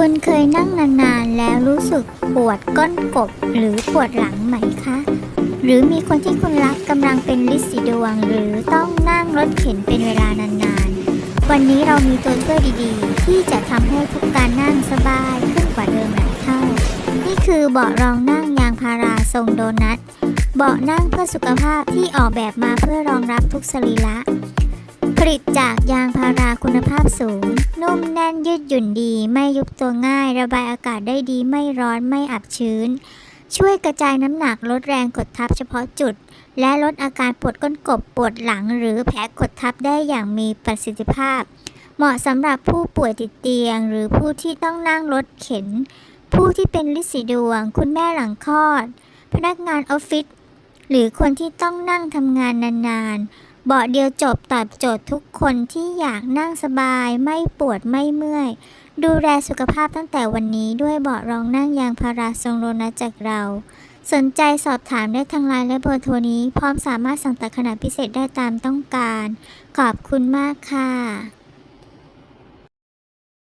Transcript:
คุณเคยนั่งนานๆแล้วรู้สึกปวดก้นกบหรือปวดหลังไหมคะ หรือมีคนที่คุณรักกำลังเป็นลิสีดวง หรือต้องนั่งรถเข็นเป็นเวลานานๆ วันนี้เรามีตัวช่วยดีๆ ที่จะทำให้ทุกการนั่งสบายขึ้นกว่าเดิมหลายเท่า นี่คือเบาะรองนั่งยางพาราทรงโดนัท เบาะนั่งเพื่อสุขภาพที่ออกแบบมาเพื่อรองรับทุกสรีระ ผลิตจากยางพารา คุณภาพสูง นุ่มแน่นยืดหยุ่นดี ไม่ยุบตัวง่าย ระบายอากาศได้ดีไม่ร้อนไม่อับชื้น ช่วยกระจายน้ำหนักลดแรงกดทับเฉพาะจุด และลดอาการปวดก้นกบปวดหลัง หรือแผลกดทับได้อย่างมีประสิทธิภาพ เหมาะสำหรับผู้ป่วยติดเตียง หรือผู้ที่ต้องนั่งรถเข็น ผู้ที่เป็นลิสีดวง คุณแม่หลังคลอด พนักงานออฟฟิศหรือคนที่ต้องนั่งทำงานนานๆ เบาะเดียวจบตอบโจทย์ทุกคนที่อยากนั่งสบาย ไม่ปวดไม่เมื่อย ดูแลสุขภาพตั้งแต่วันนี้ด้วยเบาะรองนั่งยางพาราทรงโลนัสจากเรา สนใจสอบถามได้ทางไลน์และเบอร์โทรนี้ พร้อมสามารถสั่งตัดขนาดพิเศษได้ตามต้องการ ขอบคุณมากค่ะ